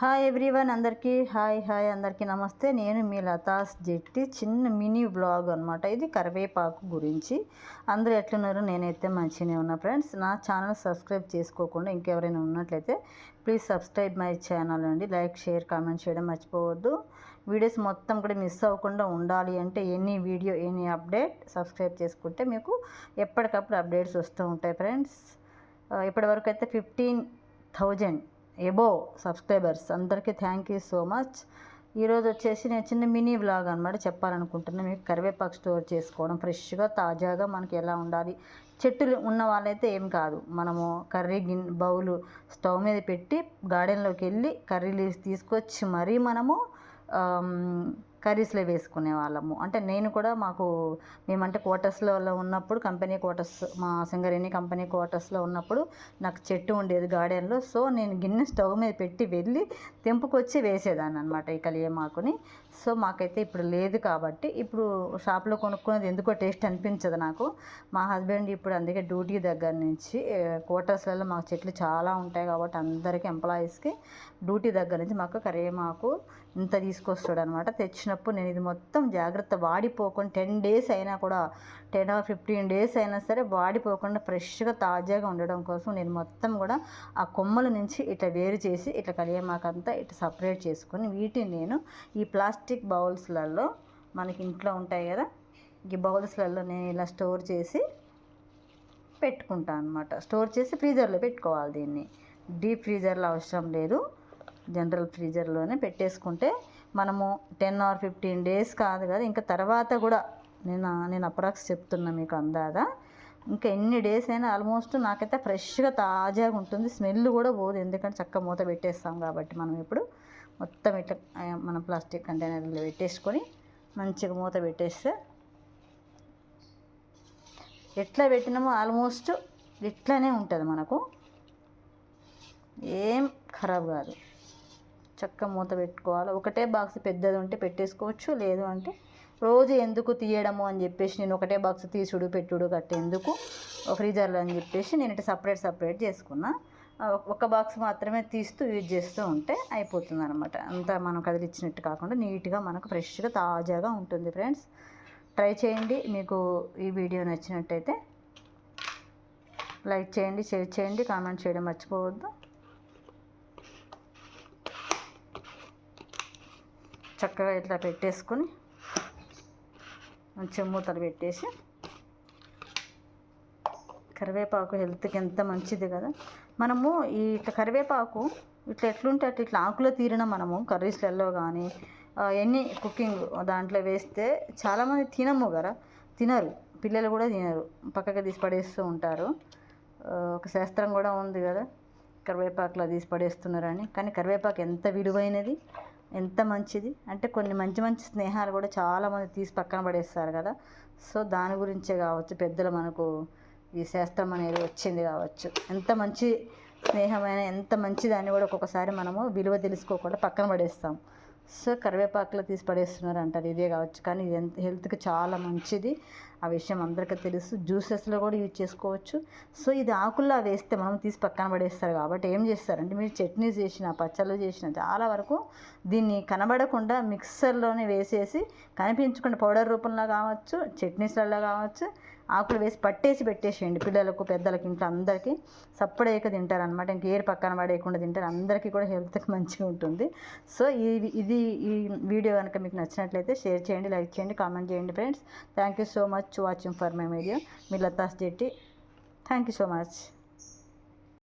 Hi everyone అందరికీ hi hi అందరికీ నమస్తే. నేను మీ లతాస్ జెట్టి చిన్న మినీ బ్లాగ్ అనమాట ఇది కరివేపాకు గురించి. అందరూ ఎట్లున్నారు? నేనైతే మంచిగానే ఉన్నా ఫ్రెండ్స్. నా ఛానల్ సబ్స్క్రైబ్ చేసుకోకుండా ఇంకెవరైనా ఉన్నట్లయితే ప్లీజ్ సబ్స్క్రైబ్ మై ఛానల్ అండి. లైక్ షేర్ కామెంట్ చేయడం మర్చిపోవద్దు. వీడియోస్ మొత్తం కూడా మిస్ అవ్వకుండా ఉండాలి అంటే any video any update subscribe చేసుకుంటే మీకు ఎప్పటికప్పుడు అప్డేట్స్ వస్తూ ఉంటాయి ఫ్రెండ్స్. ఇప్పటివరకు అయితే ఫిఫ్టీన్ థౌజండ్ ఎబో సబ్స్క్రైబర్స్ అందరికీ థ్యాంక్ యూ సో మచ్ ఈరోజు వచ్చేసి నేను చిన్న మినీ వ్లాగ్ అనమాట చెప్పాలనుకుంటున్నాను మీకు కరివేపాకు స్టోర్ చేసుకోవడం ఫ్రెష్గా తాజాగా మనకి ఎలా ఉండాలి చెట్టులు ఉన్న వాళ్ళైతే ఏం కాదు. మనము కర్రీ గిన్ బౌలు స్టవ్ మీద పెట్టి గార్డెన్లోకి వెళ్ళి కర్రీ లీవ్స్ తీసుకొచ్చి మరీ మనము కర్రీస్లో వేసుకునే వాళ్ళము. అంటే నేను కూడా మాకు మేమంటే క్వార్టర్స్లో ఉన్నప్పుడు కంపెనీ క్వార్టర్స్ మా సింగరేణి కంపెనీ క్వార్టర్స్లో ఉన్నప్పుడు నాకు చెట్టు ఉండేది గార్డెన్లో. సో నేను గిన్నె స్టవ్ మీద పెట్టి వెళ్ళి తెంపుకొచ్చి వేసేదాన్ని అనమాట ఈ కలియమాకుని. సో మాకైతే ఇప్పుడు లేదు కాబట్టి ఇప్పుడు షాప్లో కొనుక్కునేది ఎందుకో టేస్ట్ అనిపించదు నాకు. మా హస్బెండ్ ఇప్పుడు అందుకే డ్యూటీ దగ్గర నుంచి క్వార్టర్స్లలో మాకు చెట్లు చాలా ఉంటాయి కాబట్టి అందరికీ ఎంప్లాయీస్కి డ్యూటీ దగ్గర నుంచి మాకు కరివేమాకు ఇంత తీసుకొస్తాడు అనమాట తెచ్చినప్పుడు నేను ఇది మొత్తం జాగ్రత్త వాడిపోకుండా టెన్ డేస్ అయినా కూడా టెన్ ఆర్ ఫిఫ్టీన్ డేస్ అయినా సరే వాడిపోకుండా ఫ్రెష్గా తాజాగా ఉండడం కోసం నేను మొత్తం కూడా ఆ కొమ్మల నుంచి ఇట్లా వేరు చేసి ఇట్లా కలియమాకంతా ఇట్లా సపరేట్ చేసుకొని వీటిని నేను ఈ ప్లాస్టిక్ బౌల్స్లలో మనకి ఇంట్లో ఉంటాయి కదా ఈ బౌల్స్లలో నేను ఇలా స్టోర్ చేసి పెట్టుకుంటాను అనమాట స్టోర్ చేసి ఫ్రీజర్లో పెట్టుకోవాలి దీన్ని. డీప్ ఫ్రీజర్లో అవసరం లేదు. జనరల్ ఫ్రీజర్లోనే పెట్టేసుకుంటే మనము టెన్ ఆర్ ఫిఫ్టీన్ డేస్ కాదు కదా ఇంకా తర్వాత కూడా నేను నేను అప్రాక్స్ చెప్తున్నా మీకు అందాదా. ఇంకా ఎన్ని డేస్ అయినా ఆల్మోస్ట్ నాకైతే ఫ్రెష్గా తాజాగా ఉంటుంది స్మెల్ కూడా పోదు. ఎందుకంటే చక్క మూత పెట్టేస్తాం కాబట్టి మనం ఇప్పుడు మొత్తం ఇట్లా మన ప్లాస్టిక్ కంటైనర్లో పెట్టేసుకొని మంచిగా మూత పెట్టేస్తే ఎట్లా పెట్టినామో ఆల్మోస్ట్ ఇట్లానే ఉంటుంది మనకు. ఏం ఖరాబ్ కాదు. చక్క మూత పెట్టుకోవాలి. ఒకటే బాక్స్ పెద్దది ఉంటే పెట్టేసుకోవచ్చు లేదు అంటే రోజు ఎందుకు తీయడము అని చెప్పేసి నేను ఒకటే బాక్స్ తీసుడు పెట్టుడు గట్టి ఎందుకు ఫ్రీజర్లో అని చెప్పేసి నేను ఇట్లా సపరేట్ సపరేట్ చేసుకున్నా. ఒక బాక్స్ మాత్రమే తీస్తూ యూజ్ చేస్తూ ఉంటే అయిపోతుంది అనమాట అంతా మనం కదిలిచ్చినట్టు కాకుండా నీట్గా మనకు ఫ్రెష్గా తాజాగా ఉంటుంది ఫ్రెండ్స్. ట్రై చేయండి. మీకు ఈ వీడియో నచ్చినట్టయితే లైక్ చేయండి షేర్ చేయండి కామెంట్ చేయడం మర్చిపోవద్దు. చక్కగా ఇట్లా పెట్టేసుకొని మంచి మూతలు పెట్టేసి కరివేపాకు హెల్త్కి ఎంత మంచిది కదా. మనము ఈ ఇట్లా కరివేపాకు ఇట్లా ఎట్లుంటే అట్లా ఇట్లా ఆకులో తీరిన మనము కర్రీస్లలో కానీ ఎన్ని కుకింగ్ దాంట్లో వేస్తే చాలామంది తినము కదా. తినరు. పిల్లలు కూడా తినరు. పక్కకి తీసి పడేస్తూ ఉంటారు. ఒక శాస్త్రం కూడా ఉంది కదా. కరివేపాకులో తీసి పడేస్తున్నారని. కానీ కరివేపాకు ఎంత విలువైనది? ఎంత మంచిది? అంటే కొన్ని మంచి మంచి స్నేహాలు కూడా చాలామంది తీసి పక్కన పడేస్తారు కదా. సో దాని గురించే కావచ్చు. పెద్దలు మనకు ఈ శాస్త్రం అనేది వచ్చింది కావచ్చు. ఎంత మంచి స్నేహమైన ఎంత మంచిదాన్ని కూడా ఒక్కొక్కసారి మనము విలువ తెలుసుకోకుండా పక్కన పడేస్తాం. సో కరివేపాకులో తీసి పడేస్తున్నారు అంటారు ఇదే కావచ్చు. కానీ ఇది ఎంత హెల్త్కి చాలా మంచిది. ఆ విషయం అందరికీ తెలుసు. జ్యూసెస్లో కూడా యూజ్ చేసుకోవచ్చు. సో ఇది ఆకుల్లో వేస్తే మనం తీసి పక్కన పడేస్తారు కాబట్టి ఏం చేస్తారంటే మీరు చట్నీ చేసిన పచ్చళ్ళు చేసిన చాలా వరకు దీన్ని కనబడకుండా మిక్సర్లోనే వేసేసి కనిపించకుండా పౌడర్ రూపంలో కావచ్చు చట్నీస్లలో కావచ్చు ఆకులు వేసి పట్టేసి పెట్టేసేయండి పిల్లలకు పెద్దలకు ఇంట్లో అందరికీ. సప్పుడేక తింటారనమాట ఇంక పక్కన పడేయకుండా తింటారు. అందరికీ కూడా హెల్త్కి మంచిగా ఉంటుంది. సో ఈ ఇది ఈ వీడియో కనుక మీకు నచ్చినట్లయితే షేర్ చేయండి లైక్ చేయండి కామెంట్ చేయండి friends. Thank you so much. Much watching for my video మీ లతాస్ జెట్టి థ్యాంక్ యూ సో మచ్